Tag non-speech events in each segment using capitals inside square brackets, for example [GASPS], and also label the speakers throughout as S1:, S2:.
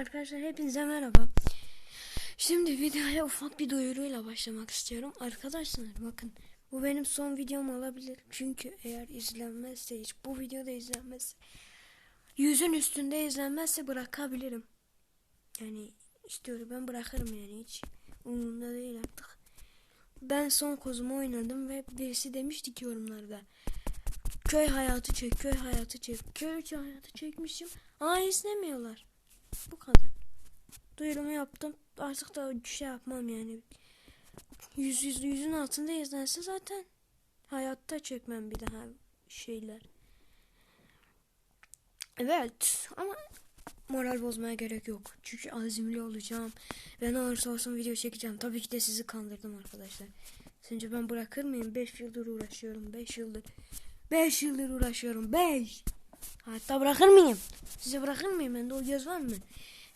S1: Arkadaşlar hepinize merhaba. Şimdi videoya ufak bir duyuruyla başlamak istiyorum. Arkadaşlar bakın bu benim son videom olabilir. Çünkü eğer izlenmezse hiç bu videoda izlenmezse yüzün üstünde izlenmezse bırakabilirim. Yani istiyorum ben bırakırım yani hiç umurumda değil artık. Ben son kozumu oynadım ve birisi demişti ki yorumlarda köy hayatı çek, köy hayatı çek, köy hayatı çekmişim. Aa izlemiyorlar. Bu kadar. Duyurumu yaptım. Artık da şey yapmam yani. Yüz, yüz, yüzün altında izlense zaten hayatta çekmem bir daha şeyler. Evet ama moral bozmaya gerek yok. Çünkü azimli olacağım. Ben olursa olsun video çekeceğim. Tabii ki de sizi kandırdım arkadaşlar. Sence ben bırakır mıyım? 5 yıldır uğraşıyorum. 5 yıldır. 5 yıldır uğraşıyorum. 5. Hatta bırakır mıyım? Size bırakır mıyım? Bende o göz var mı?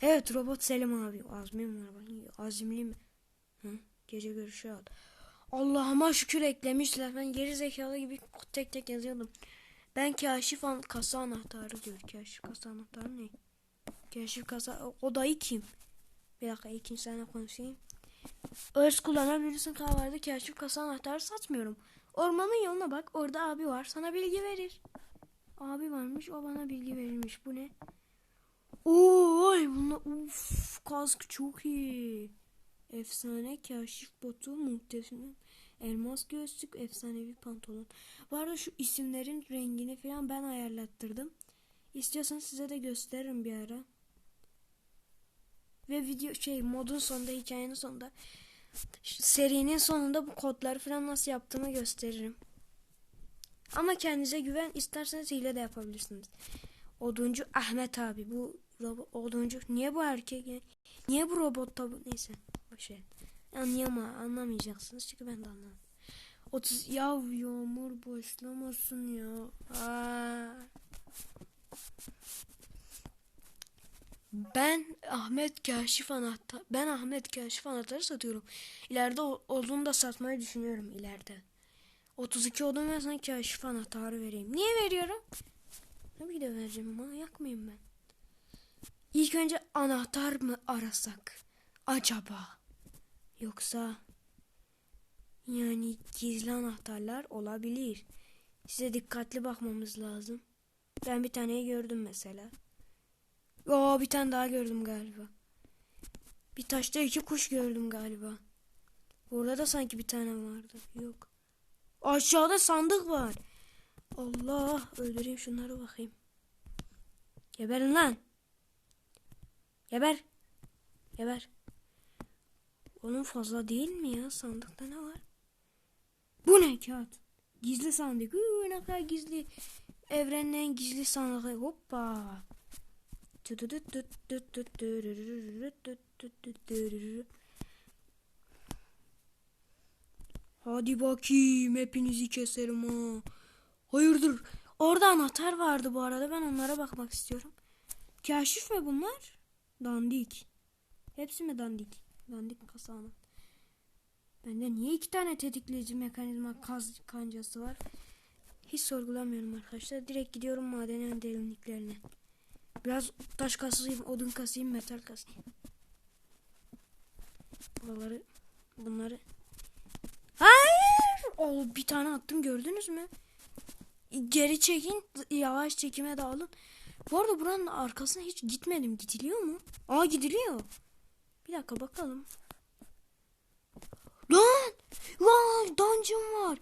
S1: Evet robot Selim abi. Azmim var. Azimli mi? Hı? Gece görüşü al. Allah'ıma şükür eklemişler. Ben geri zekalı gibi tek tek yazıyordum. Ben kaşif an kasa anahtarı diyor. Kaşif kasa anahtarı ne? Kaşif kasa odayı kim? Bir dakika ikinci sene konuşayım. Öz kullanabilirsin kahvede kaşif kasa anahtarı satmıyorum. Ormanın yoluna bak orada abi var sana bilgi verir. Abi varmış o bana bilgi verilmiş. Bu ne? Oy bunlar uf kask çok iyi. Efsane kaşif botu muhteşem. Elmas gözlük efsanevi pantolon. Bu arada şu isimlerin rengini falan ben ayarlattırdım. İstiyorsan size de gösteririm bir ara. Ve video şey modun sonunda hikayenin sonunda serinin sonunda bu kodları falan nasıl yaptığımı gösteririm. Ama kendinize güven isterseniz hile de yapabilirsiniz. Oduncu Ahmet abi bu robot oduncu niye bu erkek? Niye bu robot tabi neyse o şey anlayama anlamayacaksınız çünkü ben de anlamadım. 30 ya yağmur başlamasın ya. Aa. Ben Ahmet Kaşif anahtar ben Ahmet Kaşif anahtarı satıyorum. İleride odun da satmayı düşünüyorum ileride. 32 odun ve sana kaşif anahtarı vereyim. Niye veriyorum? Tabii ki de vereceğim. Manyak mıyım ben? İlk önce anahtar mı arasak? Acaba? Yoksa yani gizli anahtarlar olabilir. Size dikkatli bakmamız lazım. Ben bir taneyi gördüm mesela. Oo bir tane daha gördüm galiba. Bir taşta iki kuş gördüm galiba. Burada da sanki bir tane vardı. Yok. Aşağıda sandık var. Allah öldüreyim şunları bakayım. Geberin lan. Geber. Geber. Onun fazla değil mi ya? Sandıkta ne var? Bu ne kağıt? Gizli sandık. Uuu ne kadar gizli. Evrenin en gizli sandığı. Hoppa. Hadi bakayım hepinizi keserim ha. Hayırdır? Orada anahtar vardı bu arada. Ben onlara bakmak istiyorum. Kaşif mi bunlar? Dandik. Hepsi mi dandik? Dandik kasa anahtar. Bende niye iki tane tetikleyici mekanizma kaz kancası var? Hiç sorgulamıyorum arkadaşlar. Direkt gidiyorum madenin derinliklerine. Biraz taş kasayım, odun kasayım, metal kasayım. Buraları, bunları. Hayır! O bir tane attım gördünüz mü? Geri çekin, yavaş çekime dağılın. Bu arada buranın arkasına hiç gitmedim. Gidiliyor mu? Aa gidiliyor. Bir dakika bakalım. Lan! Lan! Dungeon var.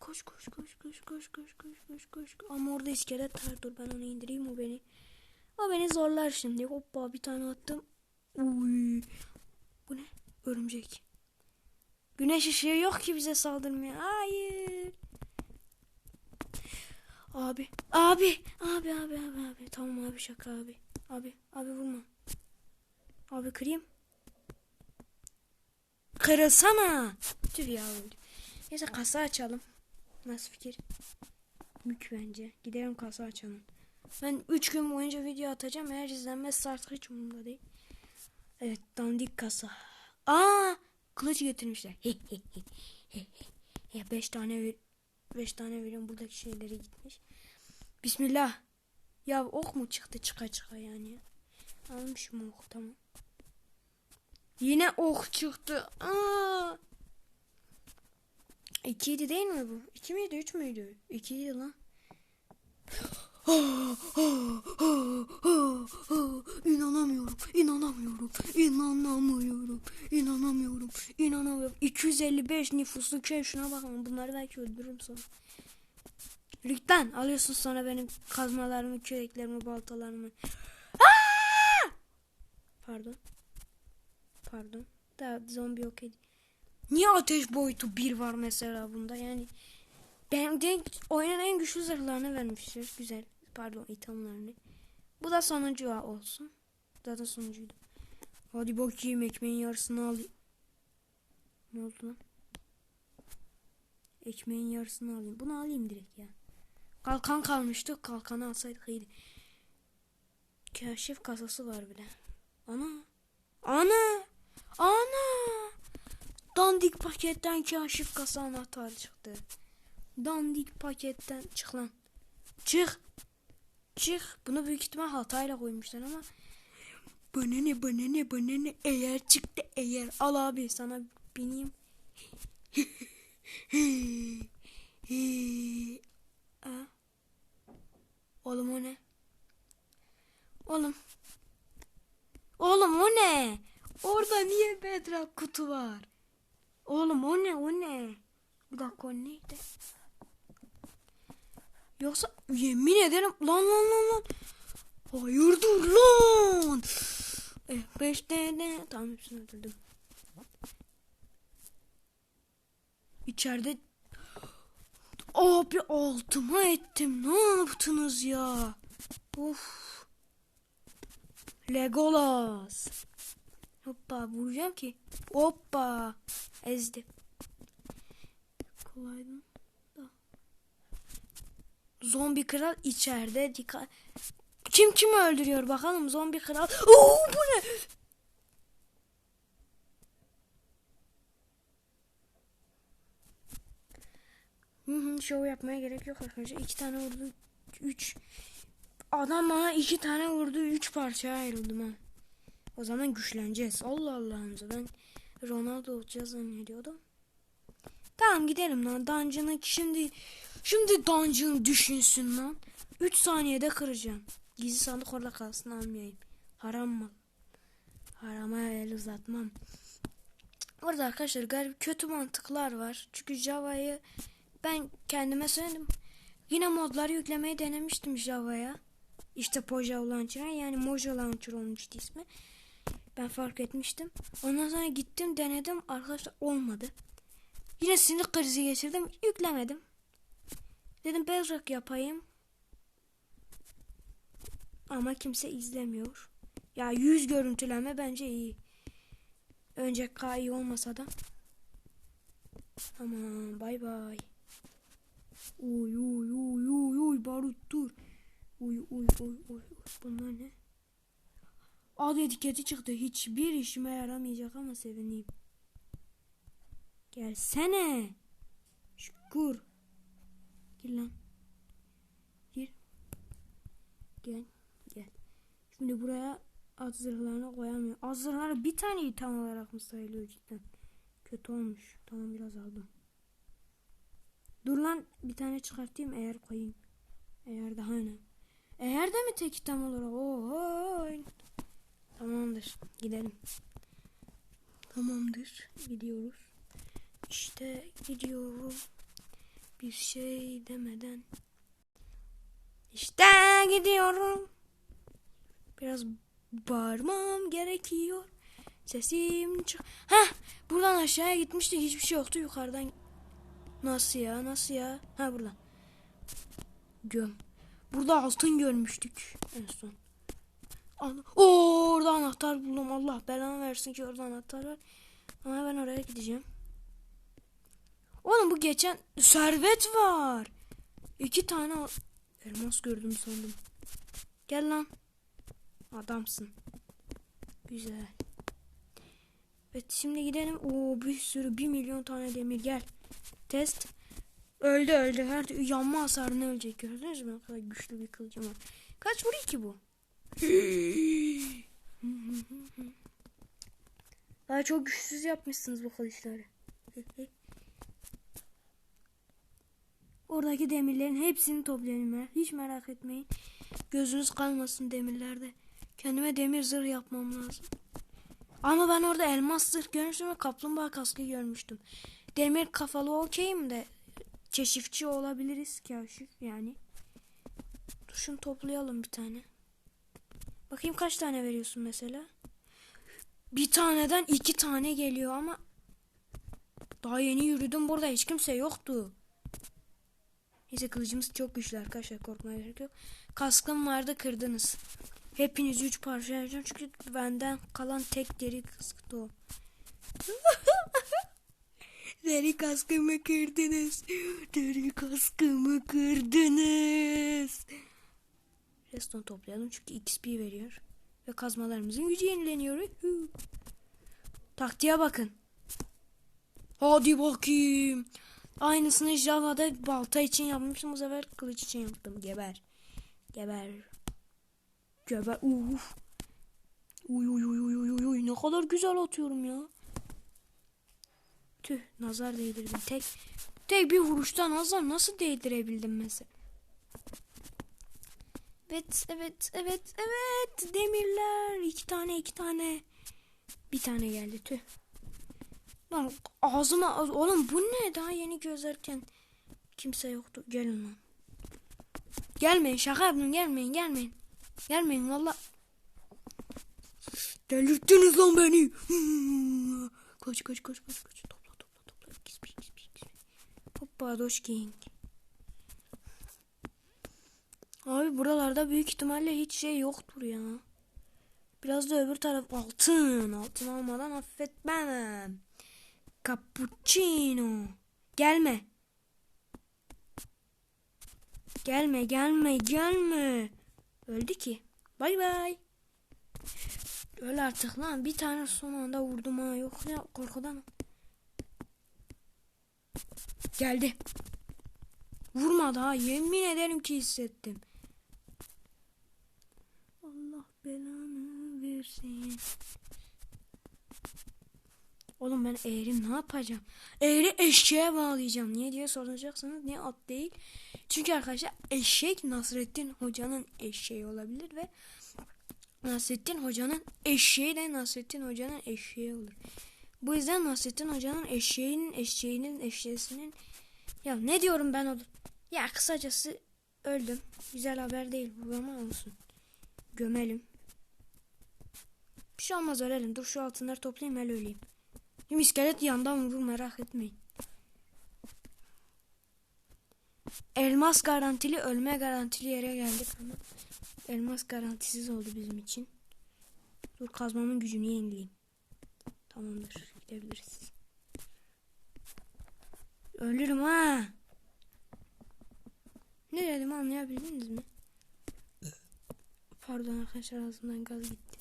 S1: Koş koş koş koş koş koş koş koş koş. Ama orada iskelet var. Dur ben onu indireyim o beni. O beni zorlar şimdi. Hoppa bir tane attım. Uy. Bu ne? Örümcek. Güneş ışığı yok ki bize saldırmıyor. Hayır. Abi. Abi. Abi abi abi abi. Tamam abi şaka abi. Abi. Abi vurma. Abi kırayım. Kırılsana. Tüh ya öldü. Neyse kasa açalım. Nasıl fikir? Mük bence. Gidelim kasa açalım. Ben 3 gün boyunca video atacağım. Eğer izlenmezse artık hiç umurumda değil. Evet dandik kasa. Aa kılıç getirmişler. 5 tane 5 tane veriyorum. Buradaki şeyleri gitmiş. Bismillah. Ya ok mu çıktı çıka çıka yani. Almışım ok tamam. Yine ok çıktı. Aa! İkiydi değil mi bu? İki miydi üç müydü? İkiydi lan. [GASPS] 255 nüfuslu köy şuna bakın bunları belki öldürürüm sonra. Lütfen alıyorsun sonra benim kazmalarımı, küreklerimi, baltalarımı. Aa! Pardon. Pardon. Daha zombi yok edi. Niye ateş boyutu 1 var mesela bunda yani? Ben de oyunun en güçlü zırhlarını vermiştir. Güzel. Pardon ithamlarını. Bu da sonuncu olsun. Zaten sonuncuydu. Hadi bakayım ekmeğin yarısını al. Ne oldu lan? Ekmeğin yarısını alayım. Bunu alayım direkt ya. Kalkan kalmıştı. Kalkanı alsaydık iyiydi. Keşif kasası var bile. Ana. Ana. Ana. Dandik paketten kaşif kasa anahtarı çıktı. Dandik paketten çık lan. Çık. Çık. Bunu büyük ihtimal hatayla koymuşlar ama bana ne bana ne bana ne eğer çıktı eğer al abi sana bineyim. Aa. [LAUGHS] Oğlum o ne? Oğlum. Oğlum o ne? Orada niye bedrock kutu var? Oğlum o ne o ne? Bir dakika o neydi? Yoksa yemin ederim lan lan lan lan. Hayırdır lan? Eh, beş tane tamam hepsini öldürdüm. İçeride Abi altıma ettim. Ne yaptınız ya? Of. Legolas. Hoppa vuracağım ki. Hoppa. Ezdi. Kolaydı. Zombi kral içeride. Dikkat. Kim kimi öldürüyor bakalım zombi kral. Oo bu ne? Hı şov yapmaya gerek yok arkadaşlar. İki tane vurdu. Üç. Adam bana iki tane vurdu. Üç parçaya ayrıldım ha. O zaman güçleneceğiz. Allah Allah'ımıza ben Ronaldo olacağız zannediyordum. Tamam gidelim lan. Dungeon'ı şimdi şimdi Dungeon düşünsün lan. 3 saniyede kıracağım. Gizli sandık orada kalsın almayayım. Haram mı? Harama el uzatmam. Orada arkadaşlar garip kötü mantıklar var. Çünkü Java'yı ben kendime söyledim. Yine modları yüklemeyi denemiştim Java'ya. İşte Poja Launcher yani Mojo Launcher olmuştu ismi. Ben fark etmiştim. Ondan sonra gittim denedim. Arkadaşlar olmadı. Yine sinir krizi geçirdim. Yüklemedim. Dedim Bedrock yapayım. Ama kimse izlemiyor. Ya yüz görüntüleme bence iyi. Önce K iyi olmasa da. Tamam bay bay. Uy uy uy uy uy barut dur. Uy uy uy uy. Bunlar ne? Ad etiketi çıktı. Hiçbir işime yaramayacak ama sevineyim. Gelsene. Şükür. Gir lan. Gir. Gel. Gel. Şimdi buraya at zırhlarını koyamıyorum. At zırhları bir tane tam olarak mı sayılıyor cidden? Kötü olmuş. Tamam biraz aldım. Dur lan bir tane çıkartayım eğer koyayım. Eğer daha ne? Eğer de mi tek tam olarak? Oho. Tamamdır. Gidelim. Tamamdır. Gidiyoruz. İşte gidiyorum. Bir şey demeden. İşte gidiyorum. Biraz bağırmam gerekiyor. Sesim çık. Heh, buradan aşağıya gitmiştik. Hiçbir şey yoktu. Yukarıdan Nasıl ya? Nasıl ya? Ha burada. Göm. Burada altın görmüştük en son. Ana Oo, orada anahtar buldum. Allah belanı versin ki orada anahtar var. Ama ben oraya gideceğim. Oğlum bu geçen servet var. İki tane elmas gördüm sandım. Gel lan. Adamsın. Güzel. Evet şimdi gidelim. Oo bir sürü bir milyon tane demir gel. Test. Öldü öldü. Her yanma hasarını ölecek. Gördünüz mü? Ne kadar güçlü bir kılıcım var. Kaç vuruyor ki bu? [LAUGHS] Baya çok güçsüz yapmışsınız bu kılıçları. [LAUGHS] Oradaki demirlerin hepsini toplayalım ya. Hiç merak etmeyin. Gözünüz kalmasın demirlerde. Kendime demir zırh yapmam lazım. Ama ben orada elmas zırh görmüştüm ve kaplumbağa kaskı görmüştüm. Demir kafalı okeyim de keşifçi olabiliriz kaşif yani. Dur toplayalım bir tane. Bakayım kaç tane veriyorsun mesela. Bir taneden iki tane geliyor ama daha yeni yürüdüm burada hiç kimse yoktu. Neyse kılıcımız çok güçlü arkadaşlar korkmaya gerek yok. Kaskım vardı kırdınız. Hepinizi üç parça yapacağım çünkü benden kalan tek deri kaskı o. [LAUGHS] deri kaskımı kırdınız. Deri kaskımı kırdınız. Reston toplayalım çünkü XP veriyor. Ve kazmalarımızın gücü yenileniyor. Taktiğe bakın. Hadi bakayım. Aynısını Java'da balta için yapmıştım. Bu sefer kılıç için yaptım. Geber. Geber. Geber. Uf. Uy uy uy uy uy uy. Ne kadar güzel atıyorum ya. Tüh nazar değdirdim. Tek tek bir vuruşta nazar nasıl değdirebildim mesela? Evet evet evet evet demirler iki tane iki tane bir tane geldi tüh. Lan ağzıma oğlum bu ne daha yeni gözlerken kimse yoktu gelin lan. Gelmeyin şaka yapın gelmeyin gelmeyin. Gelmeyin valla. Delirttiniz lan beni. Kaç kaç kaç kaç kaç. Hoppa doş king. Abi buralarda büyük ihtimalle hiç şey yoktur ya. Biraz da öbür taraf altın. Altın almadan affetmem. Cappuccino. Gelme. Gelme gelme gelme. Öldü ki. Bay bay. Öl artık lan. Bir tane son anda vurdum ha. Yok ya korkudan. Geldi. Vurmadı ha. Yemin ederim ki hissettim. Allah belanı versin. Oğlum ben eğri ne yapacağım? Eğri eşeğe bağlayacağım. Niye diye soracaksınız. Niye at değil? Çünkü arkadaşlar eşek Nasrettin Hoca'nın eşeği olabilir ve Nasrettin Hoca'nın eşeği de Nasrettin Hoca'nın eşeği olur. Bu yüzden Nasrettin Hoca'nın eşeğinin eşeğinin eşeğisinin ya ne diyorum ben olur. Ya kısacası öldüm. Güzel haber değil bu ama olsun. Gömelim. Bir şey olmaz ölelim. Dur şu altınları toplayayım öyle öleyim. Şimdi iskelet yandan vurur merak etmeyin. Elmas garantili ölme garantili yere geldik ama elmas garantisiz oldu bizim için. Dur kazmamın gücünü yenileyim. Tamamdır gidebiliriz. Ölürüm ha. Ne dedim anlayabildiniz mi? Pardon arkadaşlar ağzımdan gaz gitti.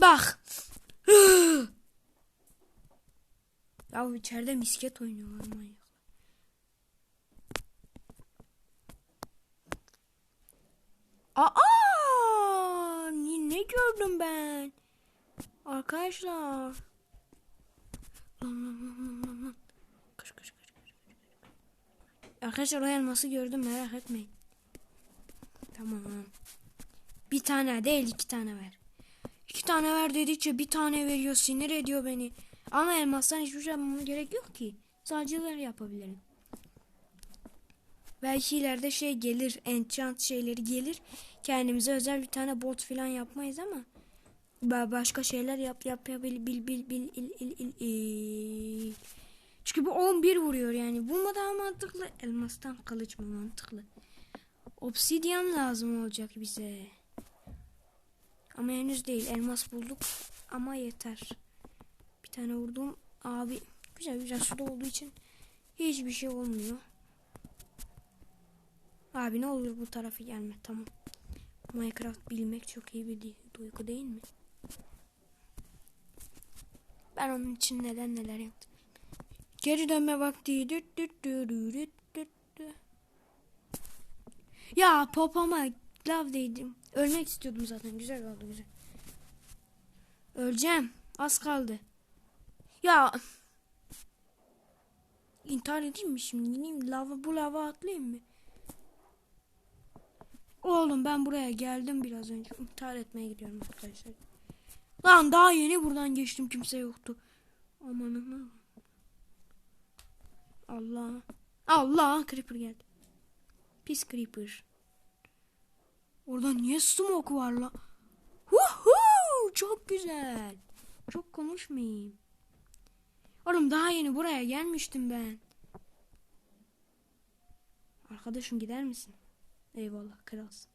S1: Bak. [GASPS] ya içeride misket oynuyorlar manyak. Aa! Ne, gördüm ben? Arkadaşlar. Lan lan lan lan lan lan. Kaç kaç kaç kaç. Arkadaşlar o elması gördüm merak etmeyin. Tamam. Bir tane değil iki tane ver. İki tane ver dedikçe bir tane veriyor sinir ediyor beni. Ama elmastan hiçbir şey yapmama gerek yok ki. Sadece yapabilirim. Belki ileride şey gelir. Enchant şeyleri gelir. Kendimize özel bir tane bot falan yapmayız ama. Başka şeyler yap yap yap bil bil bil il, il, il, il. Çünkü bu 11 vuruyor yani. Bu mu daha mantıklı? Elmastan kılıç mı mantıklı? Obsidyen lazım olacak bize. Ama henüz değil. Elmas bulduk. Ama yeter. Bir tane vurdum. Abi güzel güzel suda olduğu için hiçbir şey olmuyor. Abi ne olur bu tarafa gelme. Tamam. Minecraft bilmek çok iyi bir duygu değil mi? Ben onun için neden neler yaptım. Geri dönme vakti. Ya popoma lav değdim. Ölmek istiyordum zaten. Güzel oldu güzel. Öleceğim. Az kaldı. Ya. İntihar edeyim mi şimdi? İneyim lava bu lava atlayayım mı? Oğlum ben buraya geldim biraz önce. İntihar etmeye gidiyorum arkadaşlar. Lan daha yeni buradan geçtim kimse yoktu. Amanın Allah. Allah creeper geldi. Pis creeper. Orada niye smoke var la? Huhu, çok güzel. Çok konuşmayayım. Oğlum daha yeni buraya gelmiştim ben. Arkadaşım gider misin? Eyvallah kralsın.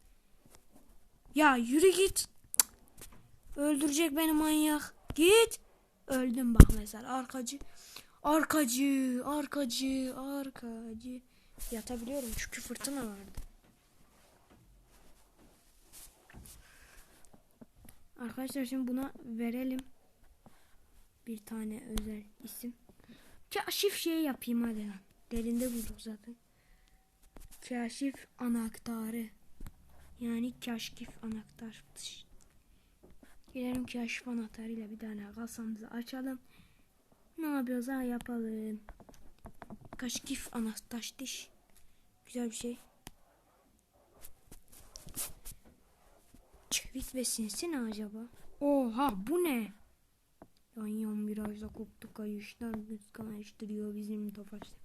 S1: Ya yürü git. Öldürecek beni manyak. Git. Öldüm bak mesela arkacı. Arkacı, arkacı, arkacı. Yatabiliyorum çünkü fırtına vardı. Arkadaşlar şimdi buna verelim. Bir tane özel isim. Kaşif şey yapayım hadi lan. Derinde bulduk zaten. Kaşif anahtarı. Yani kaşkif anahtar. Tış. Gelelim kaşif anahtarıyla bir tane kasamızı açalım. Ne yapıyoruz ha yapalım. Kaşkif anahtar diş. Güzel bir şey. Çevik ve sinsi ne acaba? Oha bu ne? Yan yan virajda koptu kayışlar kıskançtırıyor bizim tofaşlar.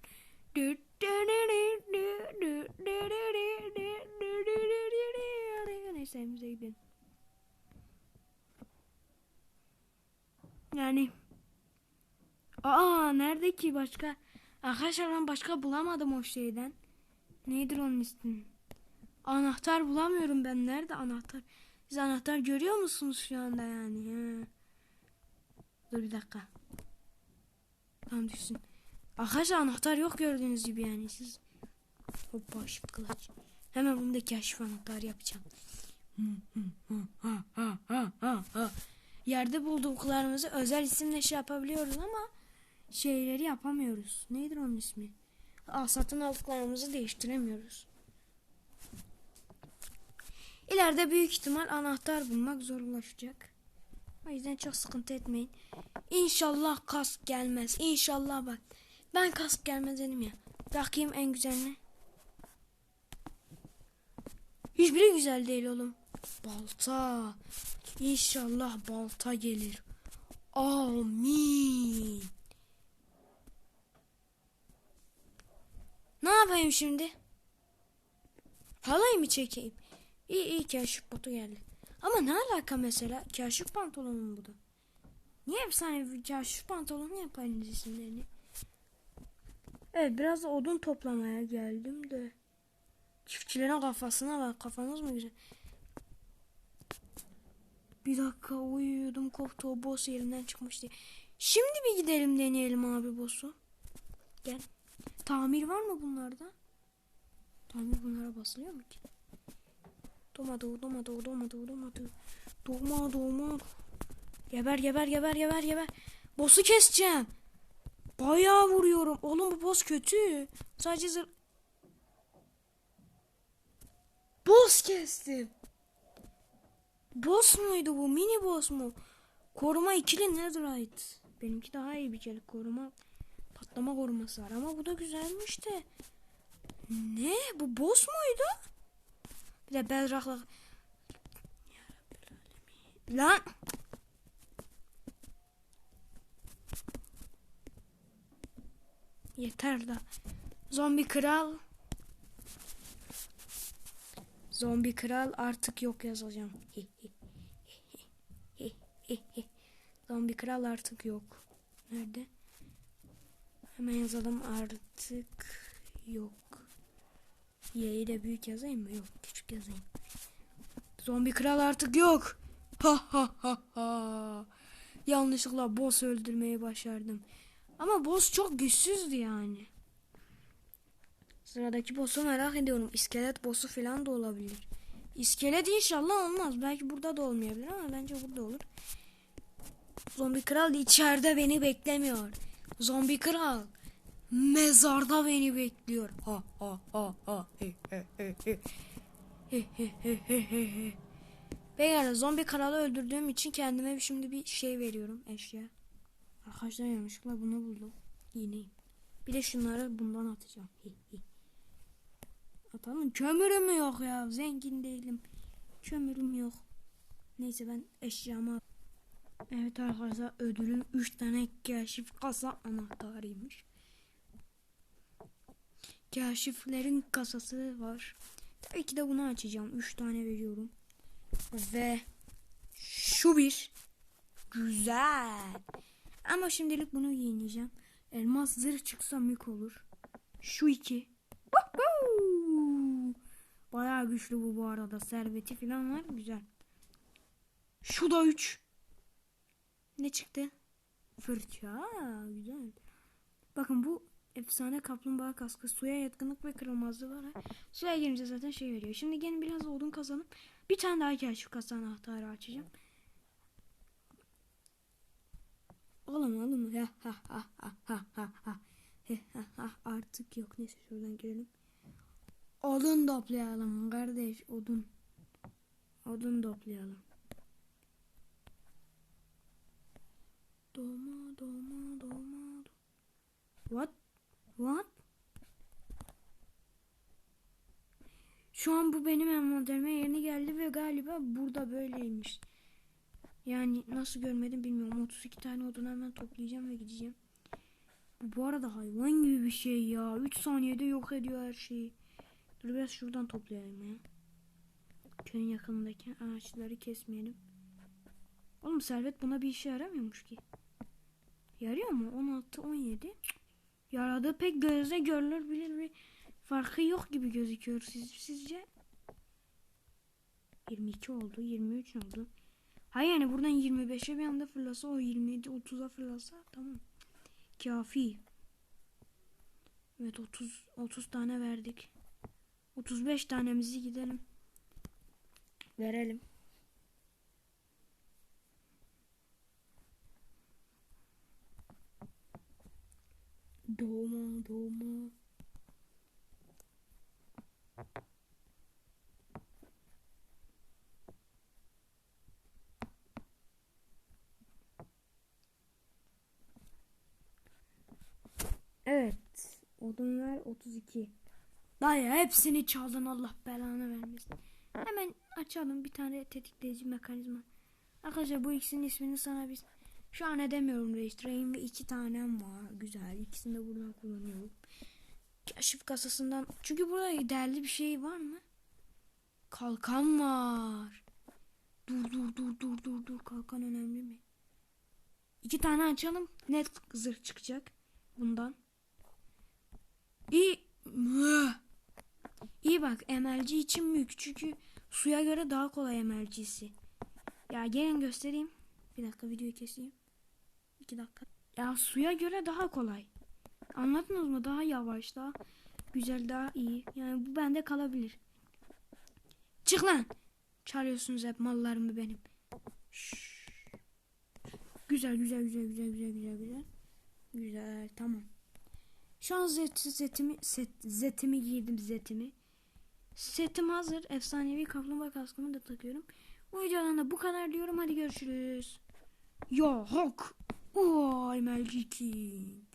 S1: Neyse evimize gidelim. Yani Aa nerede ki başka? Arkadaşlar ben başka bulamadım o şeyden. Nedir onun ismi? Anahtar bulamıyorum ben. Nerede anahtar? Siz anahtar görüyor musunuz şu anda yani? He. Dur bir dakika. Tam düşsün. Arkadaşlar anahtar yok gördüğünüz gibi yani siz. Hoppa shift kılıç. Hemen bunu da keşif anahtar yapacağım. [LAUGHS] Yerde bulduklarımızı özel isimle şey yapabiliyoruz ama şeyleri yapamıyoruz. Nedir onun ismi? Aa, satın aldıklarımızı değiştiremiyoruz. İleride büyük ihtimal anahtar bulmak zorlaşacak. O yüzden çok sıkıntı etmeyin. İnşallah kask gelmez. İnşallah bak. Ben kask gelmez dedim ya. Bakayım en güzeline. Hiçbiri güzel değil oğlum. Balta. İnşallah balta gelir. Amin. Yapayım şimdi? Halayı mı çekeyim? İyi iyi kaşif botu geldi. Ama ne alaka mesela? Kaşif pantolonu bu da? Niye efsane kaşif pantolonu yapayım isimlerini? Evet biraz odun toplamaya geldim de. Çiftçilerin kafasına bak. Kafanız mı güzel? Bir dakika uyuyordum koptu o boss yerinden çıkmıştı. Şimdi bir gidelim deneyelim abi boss'u. Gel. Tamir var mı bunlarda? Tamir bunlara basılıyor mu ki? Doğmadı, doğmadı, doğmadı, doğmadı. Doğma, doğma. Geber, geber, geber, geber, geber. Boss'u keseceğim. Bayağı vuruyorum. Oğlum bu boss kötü. Sadece zır... Boss kestim. Boss muydu bu? Mini boss mu? Koruma ikili netherite. Benimki daha iyi bir çelik koruma. Patlama koruması var ama bu da güzelmiş de. Ne? Bu boss muydu? Bir de bedrock'la... Lan! Yeter da. Zombi kral. Zombi kral artık yok yazacağım. Zombi kral artık yok. Nerede? Hemen yazalım artık yok. Y'yi de büyük yazayım mı? Yok küçük yazayım. Zombi kral artık yok. [LAUGHS] Ha ha ha ha. Yanlışlıkla boss öldürmeyi başardım. Ama boss çok güçsüzdü yani. Sıradaki boss'u merak ediyorum. İskelet boss'u falan da olabilir. İskelet inşallah olmaz. Belki burada da olmayabilir ama bence burada olur. Zombi kral içeride beni beklemiyor. Zombi kral. Mezarda beni bekliyor. Ha ha ha ha. He he he zombi kralı öldürdüğüm için kendime şimdi bir şey veriyorum eşya. Arkadaşlar yanlışlıkla bunu buldum. İğneyim. Bir de şunları bundan atacağım. Atalım. Kömürüm yok ya. Zengin değilim. Kömürüm yok. Neyse ben eşyamı Evet arkadaşlar ödülüm 3 tane keşif kasa anahtarıymış. Keşiflerin kasası var. Tabii ki de bunu açacağım. 3 tane veriyorum. Ve şu bir. Güzel. Ama şimdilik bunu yeneceğim. Elmas zırh çıksa mük olur. Şu iki. Bayağı güçlü bu bu arada. Serveti falan var. Güzel. Şu da 3. Ne çıktı? Fırça. Güzel. Bakın bu efsane kaplumbağa kaskı. Suya yatkınlık ve kırılmazlığı var. ha. Suya girince zaten şey veriyor. Şimdi gene biraz odun kazanıp bir tane daha keşif kasa anahtarı açacağım. Oğlum oğlum. Ha ha ha ha ha ha ha. Ha, ha. Artık yok. Neyse şuradan girelim. Odun toplayalım kardeş. Odun. Odun toplayalım. Doğma doğma doğma. What? What? Şu an bu benim envanterime yeni geldi ve galiba burada böyleymiş. Yani nasıl görmedim bilmiyorum. 32 tane odun hemen toplayacağım ve gideceğim. Bu, bu arada hayvan gibi bir şey ya. 3 saniyede yok ediyor her şeyi. Dur biraz şuradan toplayalım ya. Köyün yakınındaki ağaçları kesmeyelim. Oğlum servet buna bir işe yaramıyormuş ki. Yarıyor mu? 16, 17. Cık. Yaradığı pek gözle görülür bilir bir farkı yok gibi gözüküyor. Siz, sizce? 22 oldu, 23 oldu. Hayır yani buradan 25'e bir anda fırlasa o 27 30'a fırlasa tamam. Kafi. Evet 30 30 tane verdik. 35 tanemizi gidelim. Verelim. Doğma doğma. Evet. Odunlar 32. Dayı hepsini çaldın Allah belanı vermesin. Hemen açalım bir tane tetikleyici mekanizma. Arkadaşlar bu ikisinin ismini sana biz şu an edemiyorum değiştireyim ve iki tanem var. Güzel. İkisini de buradan kullanıyorum. Keşif kasasından. Çünkü burada değerli bir şey var mı? Kalkan var. Dur dur dur dur dur dur. Kalkan önemli mi? İki tane açalım. Net zırh çıkacak. Bundan. İyi. İyi bak MLG için mük. Çünkü suya göre daha kolay MLG'si. Ya gelin göstereyim. Bir dakika videoyu keseyim. İki dakika. Ya suya göre daha kolay. Anladınız mı? Daha yavaş, daha güzel, daha iyi. Yani bu bende kalabilir. Çık lan. Çalıyorsunuz hep mallarımı benim. Şşş. Güzel, güzel, güzel, güzel, güzel, güzel, güzel. Güzel, tamam. Şu an zet, zetimi, set, zetimi giydim zetimi. Setim hazır. Efsanevi kaplumbağa kaskımı da takıyorum. Bu videodan da bu kadar diyorum. Hadi görüşürüz. Yo hok. Oy Melci King.